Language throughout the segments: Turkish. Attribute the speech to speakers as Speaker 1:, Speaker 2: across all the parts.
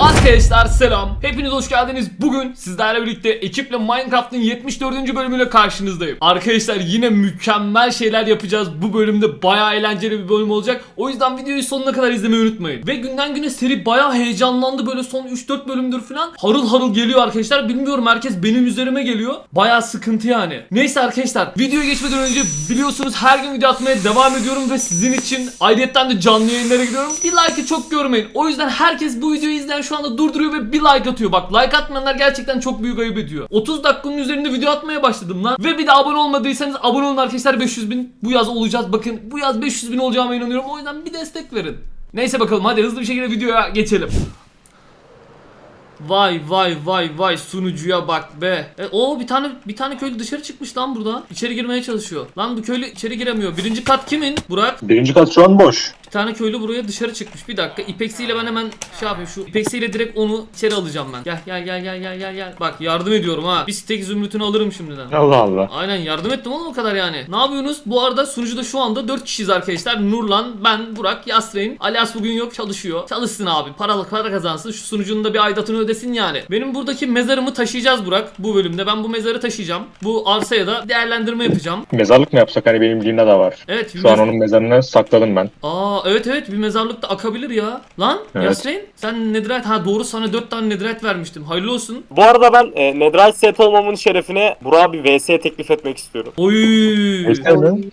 Speaker 1: Arkadaşlar selam. Hepiniz hoş geldiniz. Bugün sizlerle birlikte ekiple Minecraft'ın 74. bölümüyle karşınızdayım. Arkadaşlar yine mükemmel şeyler yapacağız. Bu bölümde baya eğlenceli bir bölüm olacak. O yüzden videoyu sonuna kadar izlemeyi unutmayın. Ve günden güne seri baya heyecanlandı. Böyle son 3-4 bölümdür falan. Harıl harıl geliyor arkadaşlar. Bilmiyorum herkes benim üzerime geliyor. Baya sıkıntı yani. Neyse arkadaşlar videoya geçmeden önce biliyorsunuz her gün video atmaya devam ediyorum ve sizin için ayrıyetten de canlı yayınlara gidiyorum. Bir like'ı çok görmeyin. O yüzden herkes bu videoyu izleyen şu anda durduruyor ve bir like atıyor. Bak like atmayanlar gerçekten çok büyük ayıp ediyor. 30 dakikanın üzerinde video atmaya başladım lan. Ve bir de abone olmadıysanız abone olun arkadaşlar 500 bin. Bu yaz olacağız bakın. Bu yaz 500 bin olacağıma inanıyorum. O yüzden bir destek verin. Neyse bakalım hadi hızlı bir şekilde videoya geçelim. Vay vay vay vay sunucuya bak be. E, o bir tane bir tane köylü dışarı çıkmış lan burada. İçeri girmeye çalışıyor. Lan bu köylü içeri giremiyor. Birinci kat kimin? Burak.
Speaker 2: Birinci kat şu an boş.
Speaker 1: Bir tane köylü buraya dışarı çıkmış. Bir dakika. İpeksiyle ben hemen şey yapayım. Şu ipeksiyle direkt onu içeri alacağım ben. Gel gel gel gel gel gel gel. Bak yardım ediyorum ha. Bir stek zümrütünü alırım şimdiden. Allah Allah. Aynen yardım ettim oğlum o kadar yani. Ne yapıyorsunuz? Bu arada sunucuda şu anda 4 kişiyiz arkadaşlar. Nurlan, ben, Burak, Yasrein. Alias bugün yok çalışıyor. Çalışsın abi. Paralı para kazansın. Şu sunucunun da bir aidatını ödesin yani. Benim buradaki mezarımı taşıyacağız Burak bu bölümde. Ben bu mezarı taşıyacağım. Bu arsaya da değerlendirme yapacağım.
Speaker 2: Mezarlık mı yapsak? Hani benim Lina da var. Evet. Şu an onun mezarını sakladım ben.
Speaker 1: Aa evet evet bir mezarlıkta akabilir ya. Lan evet. Yasrein sen Netherite ha doğru sana 4 tane Netherite vermiştim. Hayırlı olsun.
Speaker 3: Bu arada ben e, Netherite set olmamın şerefine Burak'a bir VS teklif etmek istiyorum.
Speaker 1: Oy.
Speaker 2: Eşler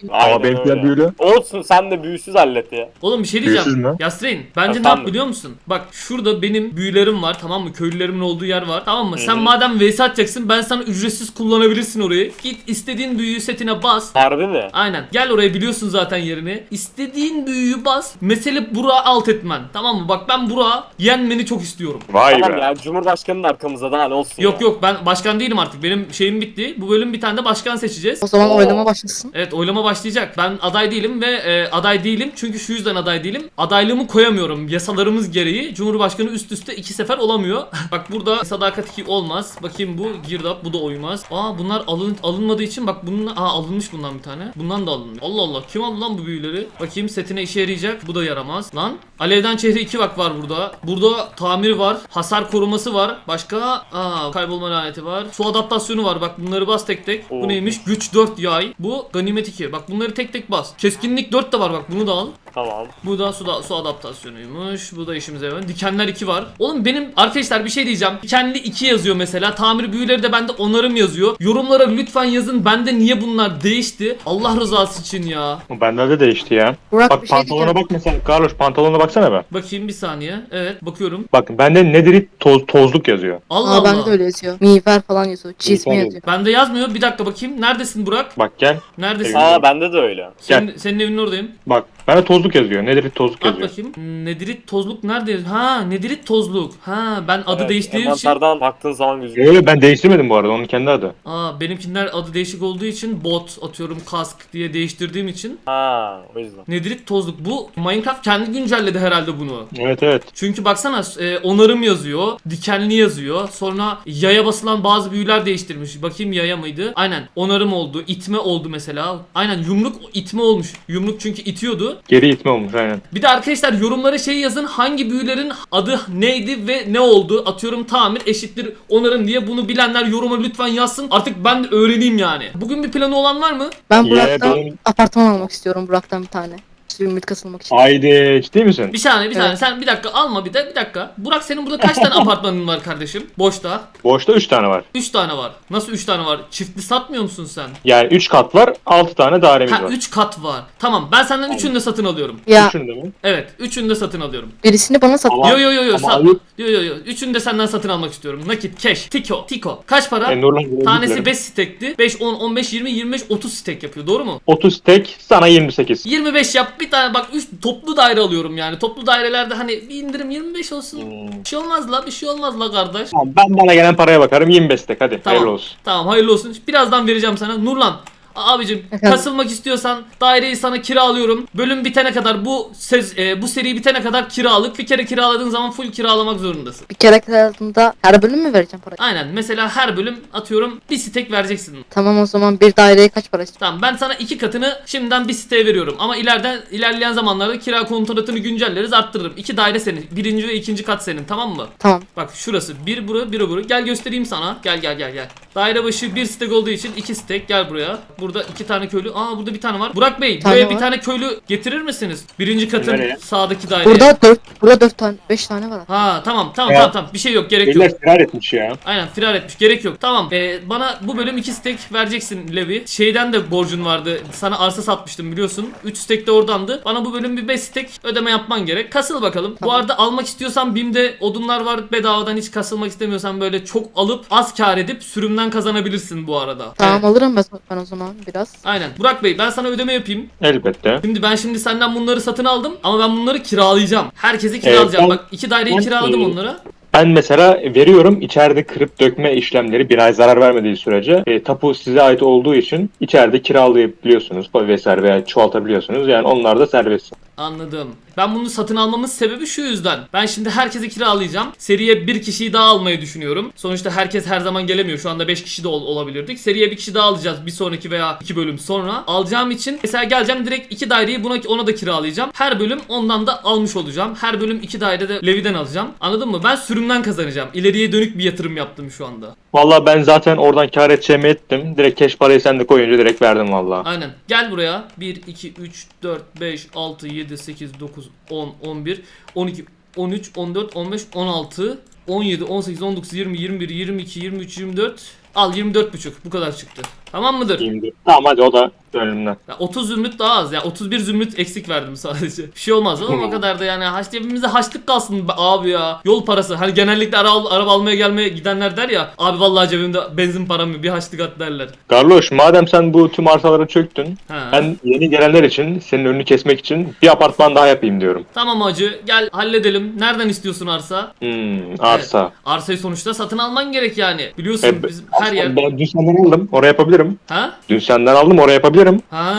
Speaker 2: Ama benimkiler büyülü.
Speaker 3: Olsun sen de büyüsüz hallet ya.
Speaker 1: Oğlum bir şey diyeceğim. Yasrein bence ne yap biliyor musun? Bak şurada benim büyülerim var tamam mı? Köylülerimin olduğu yer var tamam mı? Hı-hı. Sen madem VS atacaksın ben sana ücretsiz kullanabilirsin orayı. Git istediğin büyüyü setine bas. Harbi mi? Aynen. Gel oraya biliyorsun zaten yerini. İstediğin büyüyü bas yapacağız. Mesele Burak'ı alt etmen. Tamam mı? Bak ben Burak'ı yenmeni çok istiyorum.
Speaker 3: Vay Tamam be. ya Cumhurbaşkanı'nın arkamızda da hal olsun
Speaker 1: Yok ya. yok ben başkan değilim artık. Benim şeyim bitti. Bu bölüm bir tane de başkan seçeceğiz.
Speaker 4: O zaman Oo. oylama başlasın.
Speaker 1: Evet oylama başlayacak. Ben aday değilim ve e, aday değilim çünkü şu yüzden aday değilim. Adaylığımı koyamıyorum yasalarımız gereği. Cumhurbaşkanı üst üste iki sefer olamıyor. bak burada sadakat 2 olmaz. Bakayım bu girdap bu da oymaz. Aa bunlar alın, alınmadığı için bak bunun aa alınmış bundan bir tane. Bundan da alınmış. Allah Allah kim aldı lan bu büyüleri? Bakayım setine işe yarayacak yarayacak. Bu da yaramaz. Lan. Alevden çehre iki bak var burada. Burada tamir var. Hasar koruması var. Başka aa, kaybolma laneti var. Su adaptasyonu var. Bak bunları bas tek tek. Oo. Bu neymiş? Güç 4 yay. Bu ganimet 2. Bak bunları tek tek bas. Keskinlik 4 de var bak bunu da al. Tamam. Bu da su, da, su adaptasyonuymuş. Bu da işimize yarıyor. Dikenler 2 var. Oğlum benim arkadaşlar bir şey diyeceğim. Dikenli 2 yazıyor mesela. Tamir büyüleri de bende onarım yazıyor. Yorumlara lütfen yazın. Bende niye bunlar değişti? Allah rızası için ya.
Speaker 2: Bende de değişti ya. Burak Bak bir şey pantolona bak mesela Carlos pantolonuna baksana be.
Speaker 1: Bakayım bir saniye. Evet bakıyorum.
Speaker 2: Bak bende nedirit toz, tozluk yazıyor.
Speaker 4: Allah Aa, Allah. bende de öyle yazıyor. Miğfer falan yazıyor. Çizme yazıyor.
Speaker 1: Bende yazmıyor. Bir dakika bakayım. Neredesin Burak? Bak gel. Neredesin?
Speaker 3: Aa bende de öyle.
Speaker 1: Senin, senin evinin oradayım.
Speaker 2: Bak Bende tozluk yazıyor. Nedirit tozluk Bak yazıyor.
Speaker 1: bakayım. Nedirit tozluk nerede? yazıyor? Ha Nedirit tozluk. Ha ben adı Evet, değiştiği için. envanterden baktığın
Speaker 2: zaman gözüküyor. Öyle ben değiştirmedim bu arada. Onun kendi adı.
Speaker 1: Aa benimkiler adı değişik olduğu için bot atıyorum kask diye değiştirdiğim için.
Speaker 3: Ha o yüzden.
Speaker 1: Nedirit tozluk bu Minecraft kendi güncelledi herhalde bunu. Evet evet. Çünkü baksana e, onarım yazıyor, dikenli yazıyor. Sonra yaya basılan bazı büyüler değiştirmiş. Bakayım yaya mıydı? Aynen onarım oldu, itme oldu mesela. Aynen yumruk itme olmuş. Yumruk çünkü itiyordu.
Speaker 2: Geri itme olmuş aynen.
Speaker 1: Bir de arkadaşlar yorumlara şey yazın hangi büyülerin adı neydi ve ne oldu? Atıyorum tamir eşittir onarım diye bunu bilenler yoruma lütfen yazsın. Artık ben de öğreneyim yani. Bugün bir planı olan var mı?
Speaker 4: Ben Burak'tan benim- apartman almak istiyorum Burak'tan bir tane. Ümit kasılmak için.
Speaker 2: Haydi ciddi misin?
Speaker 1: Bir saniye bir saniye Evet. sen bir dakika alma bir de bir dakika. Burak senin burada kaç tane apartmanın var kardeşim? Boşta.
Speaker 2: Boşta 3 tane var.
Speaker 1: 3 tane var. Nasıl 3 tane var? Çiftli satmıyor musun sen?
Speaker 2: Yani 3 kat var 6 tane dairemiz Ha var.
Speaker 1: 3 kat var. Tamam ben senden 3'ünü de satın alıyorum. Ya de mi? Evet 3'ünü de satın alıyorum.
Speaker 4: birisini bana sat. Ama-
Speaker 1: Yo yo yo yo sat. Yo yo yo. 3'ünü de senden satın almak istiyorum. Nakit, cash, tiko, tiko. Kaç para? E, Nurlan buraya Tanesi gitmedim. 5 stekti. 5, 10, 15, 20, 25, 30 stek yapıyor. Doğru mu?
Speaker 2: 30 stek sana 28.
Speaker 1: 25 yap bir tane bak üst toplu daire alıyorum yani. Toplu dairelerde hani bir indirim 25 olsun. Hmm. Bir şey olmaz la bir şey olmaz la kardeş.
Speaker 2: Tamam, ben bana gelen paraya bakarım 25 tek hadi Tamam. hayırlı olsun.
Speaker 1: Tamam hayırlı olsun. Birazdan vereceğim sana. Nurlan Abicim kasılmak istiyorsan daireyi sana kiralıyorum. Bölüm bitene kadar bu söz, e, bu seri bitene kadar kiralık. Bir kere kiraladığın zaman full kiralamak zorundasın.
Speaker 4: Bir kere kiraladığında her bölüm mü vereceğim parayı?
Speaker 1: Aynen. Mesela her bölüm atıyorum bir stek vereceksin.
Speaker 4: Tamam o zaman bir daireye kaç para istiyorsun?
Speaker 1: Tamam ben sana iki katını şimdiden bir siteye veriyorum. Ama ileriden ilerleyen zamanlarda kira kontratını güncelleriz arttırırım. İki daire senin. Birinci ve ikinci kat senin tamam mı? Tamam. Bak şurası bir bura bir bura. Gel göstereyim sana. Gel gel gel gel. Daire başı bir stek olduğu için iki stek gel buraya. Bur Burada iki tane köylü. Aa burada bir tane var. Burak Bey Tane buraya bir tane köylü getirir misiniz? Birinci katın Nereye? sağdaki daireye.
Speaker 4: Burada dört, burada dört tane, beş tane var.
Speaker 1: Ha tamam tamam tamam tamam. Bir şey yok gerek yok.
Speaker 2: firar etmiş ya.
Speaker 1: Aynen firar etmiş. Gerek yok. Tamam. Ee, bana bu bölüm iki stek vereceksin Levi. Şeyden de borcun vardı. Sana arsa satmıştım biliyorsun. Üç stek de oradandı. Bana bu bölüm bir beş stek ödeme yapman gerek. Kasıl bakalım. Tamam. Bu arada almak istiyorsan BİM'de odunlar var. Bedavadan hiç kasılmak istemiyorsan böyle çok alıp az kar edip sürümden kazanabilirsin bu arada.
Speaker 4: Tamam Evet. alırım ben o zaman biraz.
Speaker 1: Aynen. Burak Bey ben sana ödeme yapayım. Elbette. Şimdi ben şimdi senden bunları satın aldım ama ben bunları kiralayacağım. Herkese ee, kiralayacağım. ben- Bak iki daireyi ben- kiraladım onlara.
Speaker 2: Ben mesela veriyorum içeride kırıp dökme işlemleri binaya zarar vermediği sürece e, tapu size ait olduğu için içeride kiralayabiliyorsunuz vesaire veya çoğaltabiliyorsunuz. Yani onlar da serbest.
Speaker 1: Anladım. Ben bunu satın almamın sebebi şu yüzden. Ben şimdi herkese kiralayacağım. Seriye bir kişiyi daha almayı düşünüyorum. Sonuçta herkes her zaman gelemiyor. Şu anda 5 kişi de ol- olabilirdik. Seriye bir kişi daha alacağız bir sonraki veya iki bölüm sonra. Alacağım için mesela geleceğim direkt iki daireyi buna ona da kiralayacağım. Her bölüm ondan da almış olacağım. Her bölüm iki daire de Levi'den alacağım. Anladın mı? Ben sürümden kazanacağım. İleriye dönük bir yatırım yaptım şu anda.
Speaker 2: Valla ben zaten oradan kar edeceğimi ettim. Direkt keş parayı sen de koyunca direkt verdim valla.
Speaker 1: Aynen. Gel buraya. 1, 2, 3, 4, 5, 6, 7, 8, 9, 9, 10, 11, 12, 13, 14, 15, 16, 17, 18, 19, 20, 21, 22, 23, 24. Al 24 buçuk. Bu kadar çıktı. Tamam mıdır?
Speaker 2: İndi. Tamam hadi o da bölümden.
Speaker 1: 30 zümrüt daha az ya. 31 zümrüt eksik verdim sadece. Bir şey olmaz ama o hmm. kadar da yani haç cebimizde haçlık kalsın abi ya. Yol parası. Hani genellikle araba, araba almaya gelmeye gidenler der ya. Abi vallahi cebimde benzin param yok. Bir haçlık at derler.
Speaker 2: Garloş madem sen bu tüm arsalara çöktün. Ha. Ben yeni gelenler için senin önünü kesmek için bir apartman daha yapayım diyorum.
Speaker 1: Tamam hacı gel halledelim. Nereden istiyorsun arsa?
Speaker 2: Hmm, arsa. Evet.
Speaker 1: Arsayı sonuçta satın alman gerek yani. Biliyorsun E, biz her yer.
Speaker 2: Ben düz aldım. Oraya yapabilir yapabilirim. Ha? Dün senden aldım oraya yapabilirim.
Speaker 1: Ha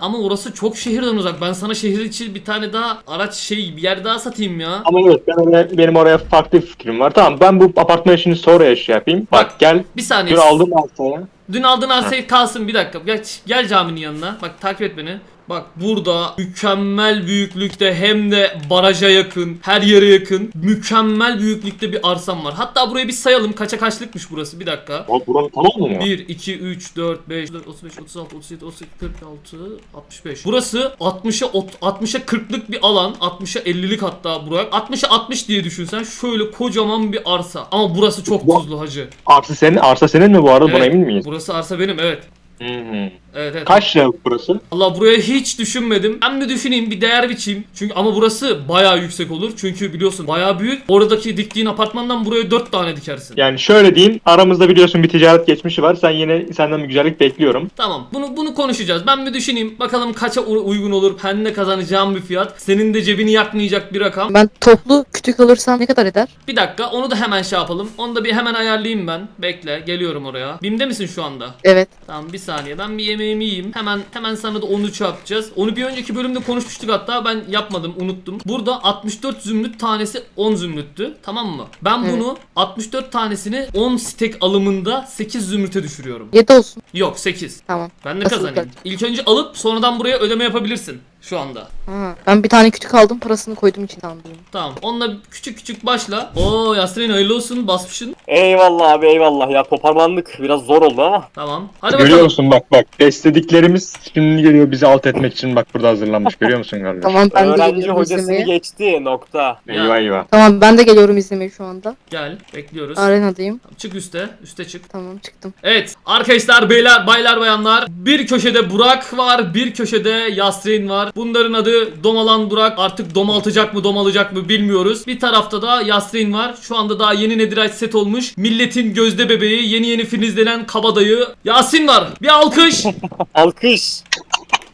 Speaker 1: ama orası çok şehirden uzak. Ben sana şehir içi bir tane daha araç şey bir yer daha satayım ya.
Speaker 2: Ama evet ben oraya, benim oraya farklı bir fikrim var. Tamam ben bu apartman işini sonra şey yapayım. Bak, Bak gel. Bir saniye. Dün aldım arsaya.
Speaker 1: Dün aldığın arsayı kalsın bir dakika. Gel, gel caminin yanına. Bak takip et beni. Bak burada mükemmel büyüklükte hem de baraja yakın, her yere yakın mükemmel büyüklükte bir arsam var. Hatta buraya bir sayalım kaça kaçlıkmış burası bir dakika.
Speaker 2: Lan buranın tamam mı ya? 1, 2, 3, 4, 5, 4, 35, 36, 37, 38, 46, 65. Burası 60'a 60'a 40'lık bir alan. 60'a 50'lik hatta Burak. 60'a 60 diye düşünsen şöyle kocaman bir arsa. Ama burası çok tuzlu hacı. Arsa senin, arsa senin mi bu arada? Evet, Buna emin miyiz? Burası arsa benim evet. Hı hı. Evet, evet. Kaç lira burası? Allah buraya hiç düşünmedim. Hem de düşüneyim bir değer biçeyim. Çünkü ama burası bayağı yüksek olur. Çünkü biliyorsun bayağı büyük. Oradaki diktiğin apartmandan buraya 4 tane dikersin. Yani şöyle diyeyim. Aramızda biliyorsun bir ticaret geçmişi var. Sen yine senden bir güzellik bekliyorum. Tamam. Bunu bunu konuşacağız. Ben bir düşüneyim. Bakalım kaça uygun olur. Ben ne kazanacağım bir fiyat. Senin de cebini yakmayacak bir rakam. Ben toplu kütük alırsam ne kadar eder? Bir dakika. Onu da hemen şey yapalım. Onu da bir hemen ayarlayayım ben. Bekle. Geliyorum oraya. Bim'de misin şu anda? Evet. Tamam bir saniye. Ben bir yemeği yemeğimi Hemen hemen sana da onu çarpacağız Onu bir önceki bölümde konuşmuştuk hatta ben yapmadım unuttum. Burada 64 zümrüt tanesi 10 zümrüttü. Tamam mı? Ben Evet. bunu 64 tanesini 10 stek alımında 8 zümrüte düşürüyorum. 7 olsun. Yok 8. Tamam. Ben de kazanayım. İlk önce alıp sonradan buraya ödeme yapabilirsin şu anda. Ha, ben bir tane kütük aldım parasını koydum için aldım. Tamam. Onunla küçük küçük başla. Oo Yasmin hayırlı olsun basmışsın. Eyvallah abi eyvallah ya toparlandık. Biraz zor oldu ama. Tamam. Hadi bakalım. Görüyor musun bak bak. Beslediklerimiz şimdi geliyor bizi alt etmek için bak burada hazırlanmış görüyor musun kardeş? Tamam ben de Öğrenci geliyorum hocasını izlemeye. geçti nokta. Eyvah eyvah. Tamam ben de geliyorum izlemeye şu anda. Gel bekliyoruz. Arenadayım. Çık üste. Üste çık. Tamam çıktım. Evet arkadaşlar beyler baylar bayanlar bir köşede Burak var bir köşede Yasrin var Bunların adı Domalan Burak. Artık domaltacak mı domalacak mı bilmiyoruz. Bir tarafta da Yasrin var. Şu anda daha yeni Nedirayt set olmuş. Milletin gözde bebeği yeni yeni filizlenen kabadayı Yasin var. Bir alkış. alkış.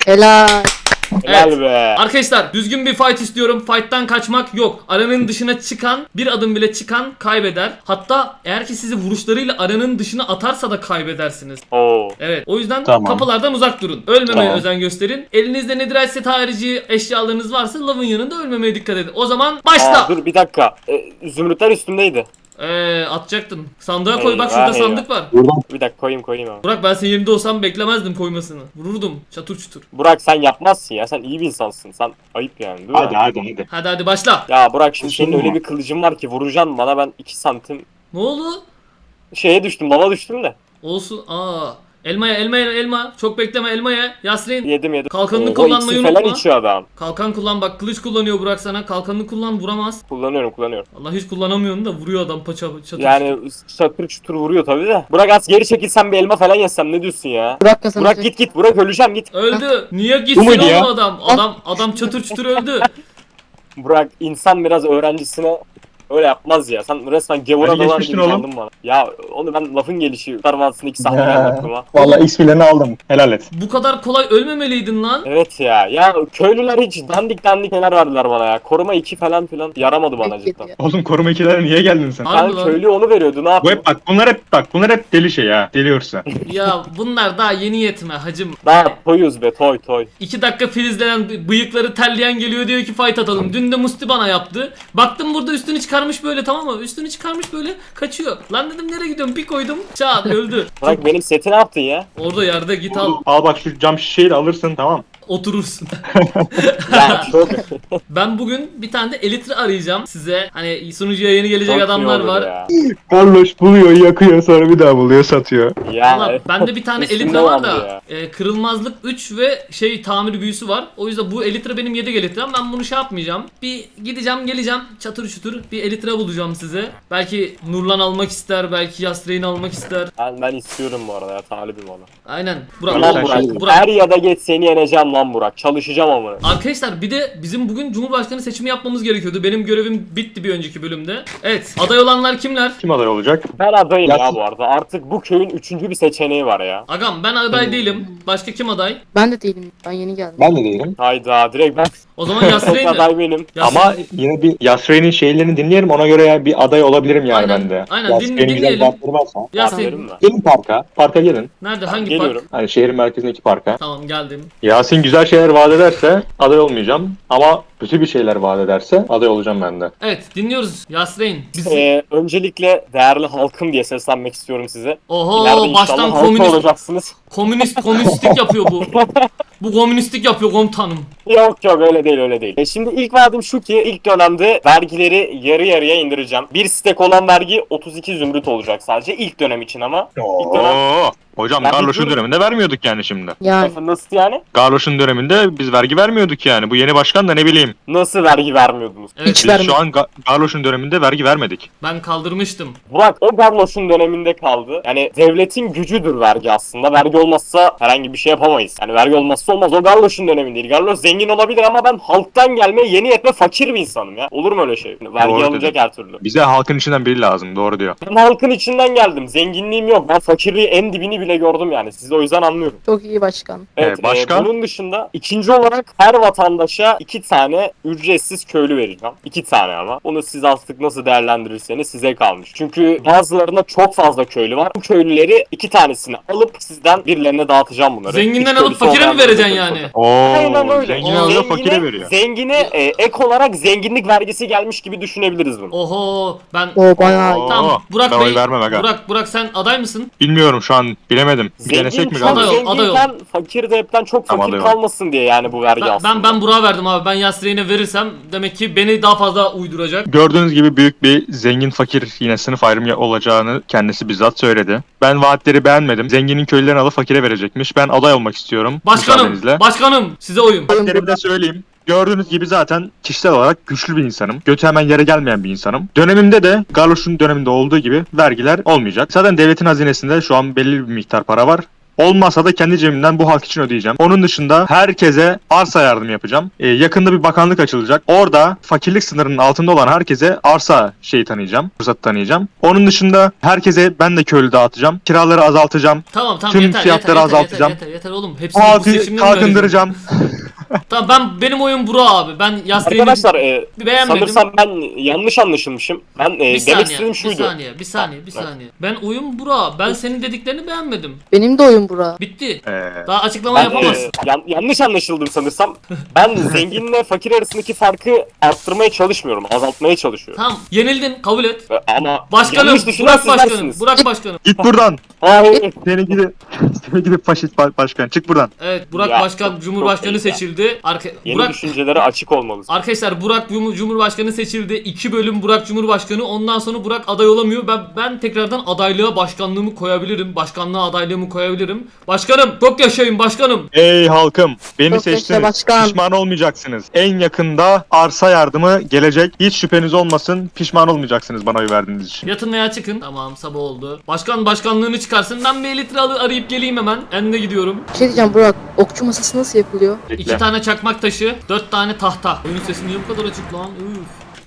Speaker 2: Helal evet. be. Arkadaşlar düzgün bir fight istiyorum. Fight'tan kaçmak yok. Aranın dışına çıkan bir adım bile çıkan kaybeder. Hatta eğer ki sizi vuruşlarıyla aranın dışına atarsa da kaybedersiniz. Oo. Evet. O yüzden tamam. kapılardan uzak durun. Ölmemeye tamam. özen gösterin. Elinizde nedir set harici eşyalarınız varsa lavın yanında ölmemeye dikkat edin. O zaman başla. Aa, dur bir dakika. E, zümrütler üstümdeydi. Eee atacaktın. Sandığa koy bak şurada sandık var. Bir dakika koyayım koyayım ama. Burak ben senin yerinde olsam beklemezdim koymasını. Vururdum çatır çutur. Burak sen yapmazsın ya. Sen iyi bir insansın. Sen ayıp yani değil mi? hadi hadi hadi. Hadi hadi başla. Ya Burak şimdi senin öyle bir kılıcın var ki vuracaksın bana ben 2 santim Ne oldu? şeye düştüm lava düştüm de. Olsun. Aa. Elmaya elmaya elma. Çok bekleme elmaya. Yasrin. Yedim yedim. Kalkanını Oo, kullanmayı unutma. falan içiyor adam. Kalkan kullan bak kılıç kullanıyor Burak sana. Kalkanını kullan vuramaz. Kullanıyorum kullanıyorum. Allah hiç kullanamıyorsun da vuruyor adam paça çatır. Yani çatır çutur vuruyor tabii de. Burak az geri çekilsem bir elma falan yesem ne diyorsun ya? Burak kazanacak. Burak git git Burak öleceğim git. Öldü. Niye gitsin Bu muydu oğlum adam? Adam adam çatır çutur öldü. Burak insan biraz öğrencisine Öyle yapmaz ya. Sen resmen gevura Hadi dolar geçmiştin gibi oğlum. bana. Ya onu ben lafın gelişi. Kurtlar iki sahne anlattım ha. Valla ismilerini aldım. Helal et. Bu kadar kolay ölmemeliydin lan. Evet ya. Ya köylüler hiç dandik dandik neler verdiler bana ya. Koruma 2 falan filan. Yaramadı bana cidden. Oğlum koruma ikilere niye geldin sen? Harbi Ben köylü onu veriyordu ne Bu hep bak bunlar hep bak bunlar hep deli şey ya. Deli Ya bunlar daha yeni yetme hacım. Daha toyuz be toy toy. İki dakika filizlenen bıyıkları terleyen geliyor diyor ki fight atalım. Dün de Musti bana yaptı. Baktım burada üstünü çıkarmaya çıkarmış böyle tamam mı? Üstünü çıkarmış böyle kaçıyor. Lan dedim nereye gidiyorum? Bir koydum. Çat öldü. bak benim seti ne yaptın ya? Orada yerde git al. Al bak şu cam şişeyi de alırsın tamam oturursun. ben bugün bir tane de elitre arayacağım size. Hani sunucuya yeni gelecek Çok adamlar var. Ya. Carlos buluyor, yakıyor sonra bir daha buluyor, satıyor. Valla Ya. bende bir tane Üstünde elitre var da e, kırılmazlık 3 ve şey tamir büyüsü var. O yüzden bu elitre benim yedek elitrem. Ben bunu şey yapmayacağım. Bir gideceğim geleceğim çatır çutur bir elitre bulacağım size. Belki Nurlan almak ister, belki Yastrein almak ister. Ben, ben istiyorum bu arada ya talibim ona. Aynen. Burak, Tamam Burak, Burak. Burak. ya da geç seni yeneceğim lan Murat. Çalışacağım ama. Arkadaşlar bir de bizim bugün Cumhurbaşkanı seçimi yapmamız gerekiyordu. Benim görevim bitti bir önceki bölümde. Evet. Aday olanlar kimler? Kim aday olacak? Ben adayım ya, ya bu arada. Artık bu köyün üçüncü bir seçeneği var ya. Agam ben aday değilim. Başka kim aday? Ben de değilim. Ben yeni geldim. Ben de değilim. Hayda direkt ben o zaman Yasrein de. Aday benim. Yasrein- Ama yine bir Yasre'nin şeylerini dinleyelim ona göre ya bir aday olabilirim yani Aynen, ben de. aynen, Yasre'nin dinle- güzel dinleyelim. dertleri varsa. Yasrein Gelin parka. Parka gelin. nerede hangi Geliyorum. park? Hani şehrin merkezindeki parka. Tamam geldim. Yasin güzel şeyler vaat ederse aday olmayacağım. Ama kötü bir şeyler vaat ederse aday olacağım ben de. Evet dinliyoruz Yasrein. Biz... Ee, öncelikle değerli halkım diye seslenmek istiyorum size. İleride Oho inşallah baştan komünist olacaksınız. komünist komünistlik yapıyor bu. bu komünistlik yapıyor komutanım. Yok yok öyle değil öyle değil. E şimdi ilk verdim şu ki ilk dönemde vergileri yarı yarıya indireceğim. Bir stek olan vergi 32 zümrüt olacak sadece ilk dönem için ama. İlk dönem Oo. Hocam Ben Garloş'un döneminde vermiyorduk yani şimdi. Yani nasıl yani? Garloş'un döneminde biz vergi vermiyorduk yani. Bu yeni başkan da ne bileyim. Nasıl vergi vermiyordunuz? Evet, Hiç Biz vermedik. şu an Ga- Garloş'un döneminde vergi vermedik. ben kaldırmıştım. Burak o Garlos'un döneminde kaldı. Yani devletin gücüdür vergi aslında. Vergi olmazsa herhangi bir şey yapamayız. Yani vergi olmazsa olmaz. O Garlos'un döneminde değil. Garlos zengin olabilir ama ben halktan gelme yeni yetme fakir bir insanım ya. Olur mu öyle şey? Vergi Doğru alınacak dedin. her türlü. Bize halkın içinden biri lazım doğru diyor. Ben halkın içinden geldim. Zenginliğim yok. Ben fakirliği en dibini bile gördüm yani. Sizi o yüzden anlıyorum. Çok iyi başkan. Evet, Ee, e, başkan? bunun dışında ikinci olarak her vatandaşa iki tane ücretsiz köylü vereceğim. İki tane ama. Bunu siz artık nasıl değerlendirirseniz size kalmış. Çünkü bazılarında çok fazla köylü var. Bu köylüleri iki tanesini alıp sizden birilerine dağıtacağım bunları. Zenginden alıp fakire mi vereceksin yani? olacak. Oo, Aynen öyle. Zengine alıyor fakire veriyor. Zengine e, ek olarak zenginlik vergisi gelmiş gibi düşünebiliriz bunu. Oho ben O bayağı. Oo, Tamam Burak ben oy Bey. vermem aga. Burak Burak sen aday mısın? Bilmiyorum şu an bilemedim. Bir denesek mi galiba? Aday ol, aday ol. fakir de hepten çok fakir aday kalmasın diye yani bu vergi Ben aslında. ben, ben Burak'a verdim abi. Ben Yasir'e verirsem demek ki beni daha fazla uyduracak. Gördüğünüz gibi büyük bir zengin fakir yine sınıf ayrımı olacağını kendisi bizzat söyledi. Ben vaatleri beğenmedim. Zenginin köylülerini alıp fakire verecekmiş. Ben aday olmak istiyorum. Başkanım, başkanım size oyum kere de söyleyeyim. Gördüğünüz gibi zaten kişisel olarak güçlü bir insanım. Götü hemen yere gelmeyen bir insanım. Dönemimde de Galoş'un döneminde olduğu gibi vergiler olmayacak. Zaten devletin hazinesinde şu an belli bir miktar para var. Olmazsa da kendi cebimden bu halk için ödeyeceğim. Onun dışında herkese arsa yardım yapacağım. Ee, yakında bir bakanlık açılacak. Orada fakirlik sınırının altında olan herkese arsa şeyi tanıyacağım. Fırsat tanıyacağım. Onun dışında herkese ben de köylü dağıtacağım. Kiraları azaltacağım. Tamam tamam Tüm yeter, fiyatları yeter, azaltacağım. Yeter, yeter, yeter, yeter oğlum. Hepsini bu halkı kalkındıracağım. Tamam ben benim oyun bura abi. Ben yastığını Arkadaşlar e, sanırsam ben yanlış anlaşılmışım. Ben e, bir demek saniye, istediğim şuydu. Bir saniye, bir saniye, bir saniye. Ben oyun bura. Ben senin dediklerini beğenmedim. Benim de oyun bura. Bitti. Ee, Daha açıklama ben, yapamazsın. e, yan- yanlış anlaşıldım sanırsam. Ben zenginle fakir arasındaki farkı arttırmaya çalışmıyorum. Azaltmaya çalışıyorum. Tamam, yenildin, kabul et. E, ama Başkanım, yanlış Burak Başkanım, Burak Başkanım. Git buradan. Hayır. Seni gidip seni gidip faşist başkan. Çık buradan. Evet, Burak Ya, Başkan çok- çok Cumhurbaşkanı iyi ya. seçildi. Arka... Yeni Burak... düşüncelere açık olmalısın. Arkadaşlar Burak Cumhurbaşkanı seçildi. 2 bölüm Burak Cumhurbaşkanı. Ondan sonra Burak aday olamıyor. Ben ben tekrardan adaylığa başkanlığımı koyabilirim. Başkanlığa adaylığımı koyabilirim. Başkanım çok yaşayın başkanım. Ey halkım beni çok seçtiniz. Başkan. Pişman olmayacaksınız. En yakında arsa yardımı gelecek. Hiç şüpheniz olmasın. Pişman olmayacaksınız bana oy verdiğiniz için. Yatın veya çıkın. Tamam sabah oldu. Başkan başkanlığını çıkarsın. Ben bir elitre arayıp geleyim hemen. Ben de gidiyorum. Bir şey diyeceğim Burak. Okçu masası nasıl yapılıyor? Bekle. İki tane çay çakmak taşı, 4 tane tahta. Oyun sesi niye bu kadar açık lan? Üf.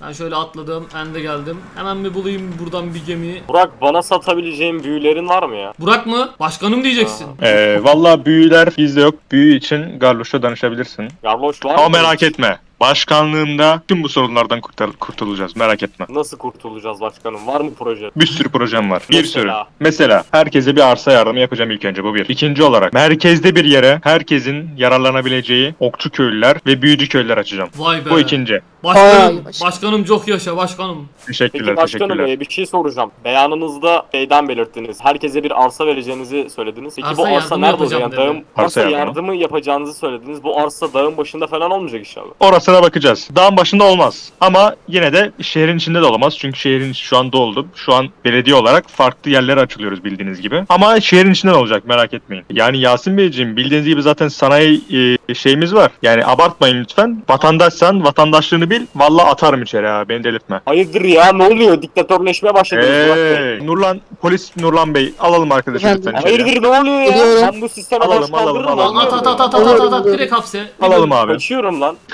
Speaker 2: Ben şöyle atladım, ende geldim. Hemen bir bulayım buradan bir gemiyi. Burak bana satabileceğim büyülerin var mı ya? Burak mı? Başkanım diyeceksin. Ee, Valla büyüler bizde yok. Büyü için Garloş'a danışabilirsin. Garloş var Ama mı? merak etme başkanlığında tüm bu sorunlardan kurtar- kurtulacağız merak etme. Nasıl kurtulacağız başkanım? Var mı proje? Bir sürü projem var. Bir Mesela? sürü. Mesela herkese bir arsa yardımı yapacağım ilk önce bu bir. İkinci olarak merkezde bir yere herkesin yararlanabileceği okçu köylüler ve büyücü köylüler açacağım. Vay be. Bu ikinci. Başkanım, Ay, başkanım. çok yaşa başkanım. Teşekkürler Peki başkanım teşekkürler. e, bir şey soracağım. Beyanınızda şeyden belirttiniz. Herkese bir arsa vereceğinizi söylediniz. Peki Arsa bu arsa nerede olacak? Yani dedi. Arsa arsa yardımı. yardımı yapacağınızı söylediniz. Bu arsa dağın başında falan olmayacak inşallah. Orası Teraslara bakacağız. Dağın başında olmaz. Ama yine de şehrin içinde de olamaz. Çünkü şehrin şu an doldu. Şu an belediye olarak farklı yerlere açılıyoruz bildiğiniz gibi. Ama şehrin içinden olacak merak etmeyin. Yani Yasin Beyciğim bildiğiniz gibi zaten sanayi e, şeyimiz var. Yani abartmayın lütfen. Vatandaşsan vatandaşlığını bil. Valla atarım içeri ha beni delirtme. Hayırdır ya ne oluyor? Diktatörleşmeye başladı. Eee Nurlan polis Nurlan Bey alalım arkadaşı lütfen içeri. Hayırdır ne oluyor ya? Sen bu sisteme alalım, alalım, alalım, alalım, At at at at at at at direkt hapse. Alalım abi. Kaçıyorum lan.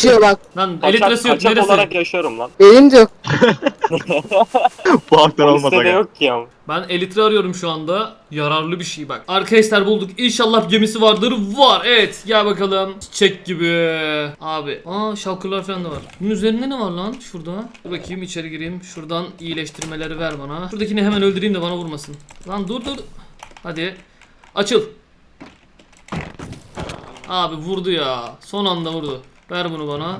Speaker 2: Uçuyor bak. Lan Kaçak, elitrası yok kaçak olarak yaşıyorum lan. Benim de yok. Bu haktan olmaz Poliste aga. yok ki ya. Ben elitre arıyorum şu anda. Yararlı bir şey bak. Arkadaşlar bulduk. İnşallah gemisi vardır. Var. Evet. Gel bakalım. Çiçek gibi. Abi. Aa şalkırlar falan da var. Bunun üzerinde ne var lan? Şurada. Dur bakayım içeri gireyim. Şuradan iyileştirmeleri ver bana. Şuradakini hemen öldüreyim de bana vurmasın. Lan dur dur. Hadi. Açıl. Abi vurdu ya. Son anda vurdu. Ver bunu bana.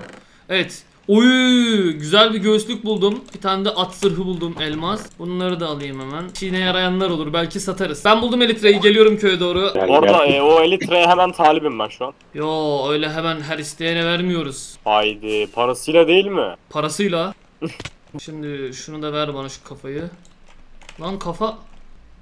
Speaker 2: Evet. Oy güzel bir göğüslük buldum. Bir tane de at zırhı buldum elmas. Bunları da alayım hemen. Çiğne yarayanlar olur belki satarız. Ben buldum elitreyi geliyorum köye doğru. Orada e, o elitreye hemen talibim ben şu an. Yo öyle hemen her isteyene vermiyoruz. Haydi parasıyla değil mi? Parasıyla. Şimdi şunu da ver bana şu kafayı. Lan kafa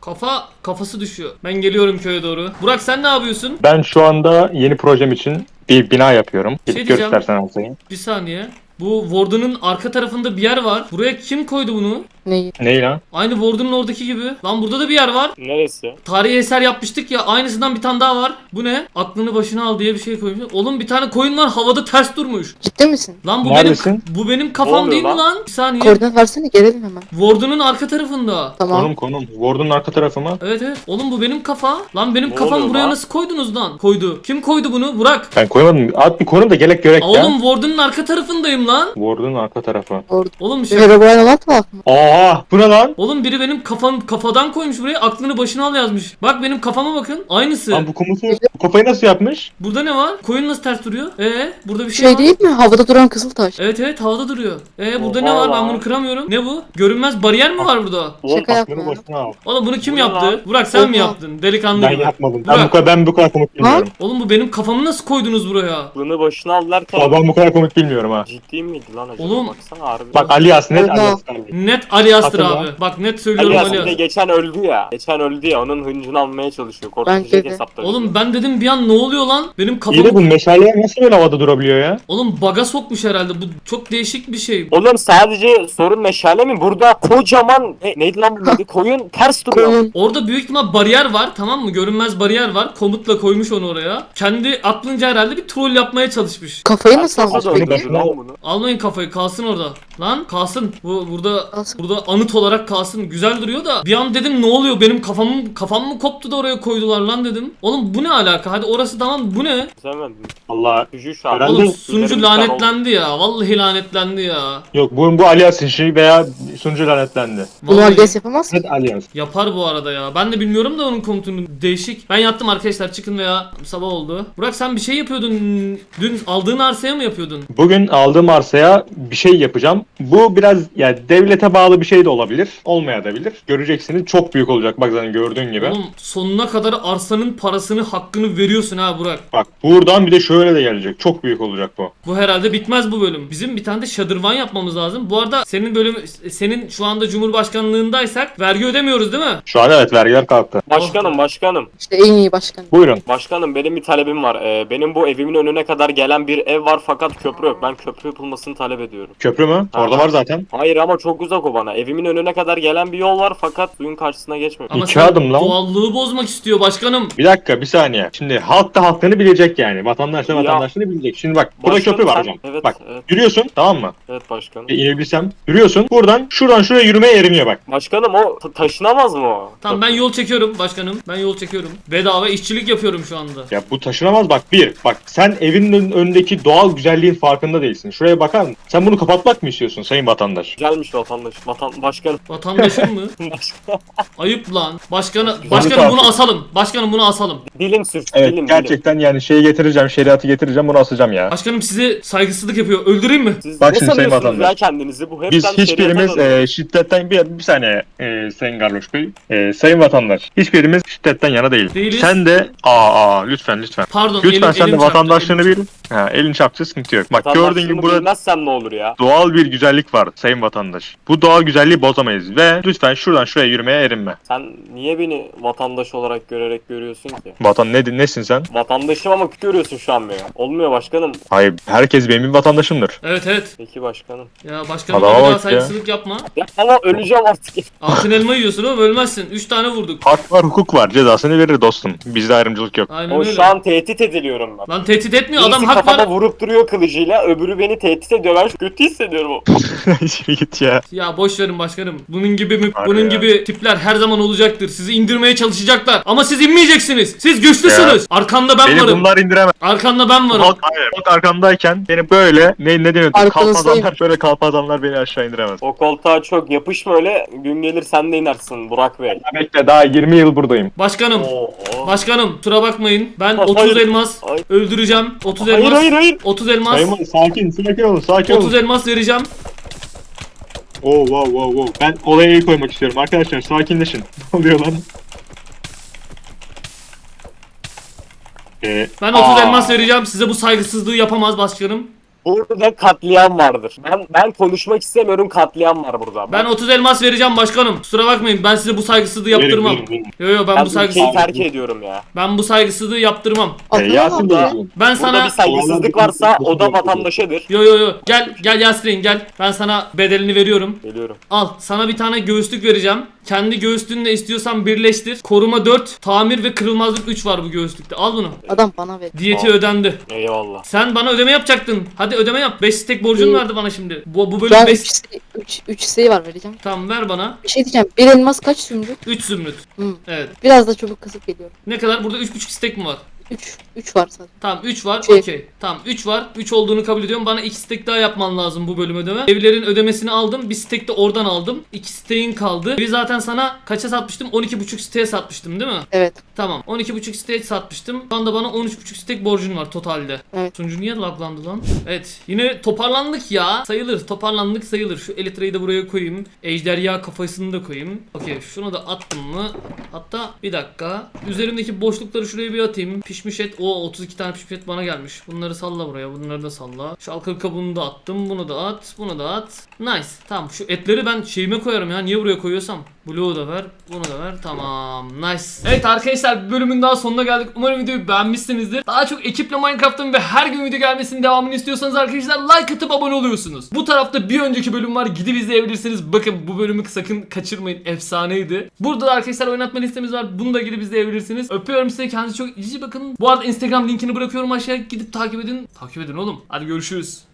Speaker 2: Kafa kafası düşüyor. Ben geliyorum köye doğru. Burak sen ne yapıyorsun? Ben şu anda yeni projem için bir bina yapıyorum. Şey Gidip gör diyeceğim. istersen Hüseyin. Bir saniye. Bu Warden'ın arka tarafında bir yer var. Buraya kim koydu bunu? Neyi? Ney lan? Aynı Warden'ın oradaki gibi. Lan burada da bir yer var. Neresi? Tarihi eser yapmıştık ya aynısından bir tane daha var. Bu ne? Aklını başına al diye bir şey koymuş. Oğlum bir tane koyun var havada ters durmuş. Ciddi misin? Lan bu Neredesin? benim bu benim kafam oluyor değil mi lan? Bir saniye. Koordinat versene gelelim hemen. Warden'ın arka tarafında. Tamam. Konum konum. Warden'ın arka tarafı mı? Evet evet. Oğlum bu benim kafa. Lan benim Ne kafam buraya lan? nasıl koydunuz lan? Koydu. Kim koydu bunu? Burak. Ben koymadım. At bir konum da gerek görek ya. Oğlum Warden'ın arka tarafındayım lan. Warden'ın arka tarafı. Oğlum ee, şey Şöyle bu aralar mı? Aa Aa bu ne lan? Oğlum biri benim kafam kafadan koymuş buraya aklını başına al yazmış. Bak benim kafama bakın. Aynısı. Lan bu komutu bu kafayı nasıl yapmış? Burada ne var? Koyun nasıl ters duruyor? Ee burada bir şey, şey var. değil mi? Havada duran kızıl taş. Evet evet havada duruyor. Ee burada ne var? Ben bunu kıramıyorum. Ne bu? Görünmez bariyer mi var burada? Oğlum Şaka yapma. al. Oğlum bunu kim Bu yaptı? lan? Burak sen mi yaptın? Delikanlı Ben gibi. yapmadım. Ben bu kadar ben bu kadar komik bilmiyorum. Oğlum bu benim kafamı nasıl koydunuz buraya? Bunu başına aldılar tabii. ben bu kadar komik bilmiyorum ha. Ciddi miydi lan acaba? Oğlum. Baksana harbi. Bak Ali Yas net Oha. Ali Yas. Net Ali Yastır abi. Bak net söylüyorum Ali Yastır. Geçen öldü ya. Geçen öldü ya. Onun hıncını almaya çalışıyor. Korkutacak Ben- hesapta. Oğlum ben dedim bir an ne oluyor lan? Benim İyi de bu meşaleye nasıl böyle havada durabiliyor ya? Oğlum baga sokmuş herhalde. Bu çok değişik bir şey. Oğlum sadece sorun meşale mi? Burada kocaman ne, neydi lan bu koyun ters duruyor. Koyun. Orada büyük ihtimal bariyer var tamam mı? Görünmez bariyer var. Komutla koymuş onu oraya. Kendi aklınca herhalde bir troll yapmaya çalışmış. Kafayı mı salmış peki? Almayın kafayı kalsın orada. Lan kalsın. Bu burada Kalsın burada anıt olarak kalsın. Güzel duruyor da bir an dedim ne oluyor benim kafam kafam mı koptu da oraya koydular lan dedim. Oğlum bu ne alaka? Hadi orası tamam bu ne? Allah. Sunucu şu an. Oğlum sunucu lanetlendi ya. Vallahi lanetlendi ya. Yok bugün bu alias işi veya sunucu lanetlendi. bu alias yapamaz mı? Evet alias. Yapar bu arada ya. Ben de bilmiyorum da onun komutunu. Değişik. Ben yattım arkadaşlar çıkın veya sabah oldu. Burak sen bir şey yapıyordun. Dün aldığın arsaya mı yapıyordun? Bugün aldığım arsaya bir şey yapacağım. Bu biraz yani devlete bağlı bir şey de olabilir. Olmaya da bilir. Göreceksiniz çok büyük olacak bak zaten gördüğün gibi. Oğlum sonuna kadar arsanın parasını hakkını veriyorsun ha Burak. Bak buradan bir de şöyle de gelecek. Çok büyük olacak bu. Bu herhalde bitmez bu bölüm. Bizim bir tane de şadırvan yapmamız lazım. Bu arada senin bölüm senin şu anda Cumhurbaşkanlığındaysak vergi ödemiyoruz değil mi? Şu an evet vergiler kalktı. Başkanım başkanım. İşte en iyi başkanım Buyurun. Başkanım benim bir talebim var. Ee, benim bu evimin önüne kadar gelen bir ev var fakat köprü yok. Ben köprü yapılmasını talep ediyorum. Köprü mü? Ha. Orada var zaten. Hayır ama çok uzak o bana bana. Evimin önüne kadar gelen bir yol var fakat suyun karşısına geçmiyor. Ama İki adım lan. Doğallığı bozmak istiyor başkanım. Bir dakika bir saniye. Şimdi halk da halkını bilecek yani. Vatandaş da vatandaşını bilecek. Şimdi bak burada köprü var sen- hocam. evet, bak evet. yürüyorsun tamam mı? Evet başkanım. E, inebilsem. Yürüyorsun buradan şuradan şuraya yürümeye yeriniyor bak. Başkanım o ta- taşınamaz mı o? Tamam ben yol çekiyorum başkanım. Ben yol çekiyorum. Bedava işçilik yapıyorum şu anda. Ya bu taşınamaz bak bir. Bak sen evinin önündeki doğal güzelliğin farkında değilsin. Şuraya bakar mısın? Sen bunu kapatmak mı istiyorsun sayın vatandaş? Güzelmiş vatandaş. Vatan, başkanım. Vatandaşın mı? Ayıp lan. Başkanı, başkanım bunu asalım. Başkanım bunu asalım. dilim sürçtü Evet dilim. dilim. gerçekten yani şeyi getireceğim, şeriatı getireceğim, bunu asacağım ya. Başkanım sizi saygısızlık yapıyor. Öldüreyim mi? Siz Bak ne şimdi Sayın sanıyorsunuz ya kendinizi? Bu Biz hiçbirimiz e, şiddetten bir, bir saniye e, Sayın Garloş Bey. E, sayın vatandaş, hiçbirimiz şiddetten yana değil. Değiliz. Sen de aa, aa lütfen lütfen. Pardon. Lütfen elim- sen de elim çarptı, vatandaşlığını bil. Ha, elin çarptığı sıkıntı yok. Bak gördüğün gibi burada bilmezsem ne olur ya? doğal bir güzellik var sayın vatandaş. Bu doğal güzelliği bozamayız ve lütfen şuradan şuraya yürümeye erinme. Sen niye beni vatandaş olarak görerek görüyorsun ki? Vatan ne, nesin sen? Vatandaşım ama kötü görüyorsun şu an beni. Olmuyor başkanım. Hayır herkes benim bir vatandaşımdır. Evet evet. Peki başkanım. Ya başkanım Adama bir bak ya. saygısızlık yapma. Ya ama öleceğim artık. Altın elma yiyorsun ama ölmezsin. 3 tane vurduk. Hak var hukuk var cezasını verir dostum. Bizde ayrımcılık yok. Aynen O öyle. şu an tehdit ediliyorum ben. Lan tehdit etmiyor adam hak kafama vurup duruyor kılıcıyla. Öbürü beni tehdit ediyor. Ben çok kötü hissediyorum o. Şimdi git ya. Ya boş verin başkanım. Bunun gibi mi? Abi bunun ya. gibi tipler her zaman olacaktır. Sizi indirmeye çalışacaklar. Ama siz inmeyeceksiniz. Siz güçlüsünüz. Ya. Arkanda ben beni varım. bunlar indiremez. Arkanda ben varım. Halk, hayır. Halk arkamdayken beni böyle ne, ne deniyor? Kalpazanlar böyle kalpazanlar beni aşağı indiremez. O koltuğa çok yapışma öyle. Gün gelir sen de inersin Burak Bey. Ya bekle daha 20 yıl buradayım. Başkanım. Oo, Başkanım tura bakmayın. Ben 30 elmas öldüreceğim. 30 elmas Hayır hayır hayır. 30 elmas. Sayın sakin sakin olun sakin olun. 30 elmas vereceğim. Oo oh, wow wow wow. Ben olaya el koymak istiyorum arkadaşlar sakinleşin. Ne oluyor lan? Ee, Ben 30 aa. elmas vereceğim. Size bu saygısızlığı yapamaz başkanım. Burada katliam vardır. Ben ben konuşmak istemiyorum katliam var burada. Ben 30 elmas vereceğim başkanım. Kusura bakmayın ben size bu saygısızlığı yaptırmam. Yo yo ben, ben bu saygısızlığı terk ediyorum ya. Ben bu saygısızlığı yaptırmam. E, Yasin da, ben sana burada bir saygısızlık varsa o da vatandaşıdır. Yo yo yo gel gel Yasin gel. Ben sana bedelini veriyorum. Geliyorum. Al sana bir tane göğüslük vereceğim. Kendi göğüslüğünle istiyorsan birleştir. Koruma 4, tamir ve kırılmazlık 3 var bu göğüslükte. Al bunu. Adam bana ver. Diyeti Al. ödendi. Eyvallah. Sen bana ödeme yapacaktın. Hadi ödeme yap. 5 stek borcun Ee, vardı bana şimdi. Bu, bu bölüm Ben 5 3 üç, üç isteği var vereceğim. Tamam ver bana. Bir şey diyeceğim. Bir elmas kaç zümrüt? 3 zümrüt. Hı. Evet. Biraz da çabuk kasıp geliyorum. Ne kadar? Burada 3.5 stek mi var? 3 3 var zaten. Tamam 3 var. Şey. Okey. Tamam 3 var. 3 olduğunu kabul ediyorum. Bana 2 stek daha yapman lazım bu bölüm ödeme. Evlerin ödemesini aldım. Bir stek de oradan aldım. 2 steğin kaldı. Biz zaten sana kaça satmıştım? 12,5 steğe satmıştım değil mi? Evet. Tamam. 12,5 steğe satmıştım. Şu anda bana 13,5 stek borcun var totalde. Evet. Sunucu niye laglandı lan? Evet. Yine toparlandık ya. Sayılır. Toparlandık sayılır. Şu elitreyi de buraya koyayım. Ejderha kafasını da koyayım. Okey. Şunu da attım mı? Hatta bir dakika. Üzerimdeki boşlukları şuraya bir atayım. Piş Pişmiş et. O 32 tane pişmiş et bana gelmiş. Bunları salla buraya. Bunları da salla. Şu alkol kabuğunu da attım. Bunu da at. Bunu da at. Nice. Tamam şu etleri ben şeyime koyarım ya. Niye buraya koyuyorsam. Blue'u da ver, bunu da ver. Tamam, nice. Evet arkadaşlar bir bölümün daha sonuna geldik. Umarım videoyu beğenmişsinizdir. Daha çok ekiple Minecraft'ın ve her gün video gelmesinin devamını istiyorsanız arkadaşlar like atıp abone oluyorsunuz. Bu tarafta bir önceki bölüm var. Gidip izleyebilirsiniz. Bakın bu bölümü sakın kaçırmayın. Efsaneydi. Burada da arkadaşlar oynatma listemiz var. Bunu da gidip izleyebilirsiniz. Öpüyorum size. Kendinize çok iyi bakın. Bu arada Instagram linkini bırakıyorum aşağıya. Gidip takip edin. Takip edin oğlum. Hadi görüşürüz.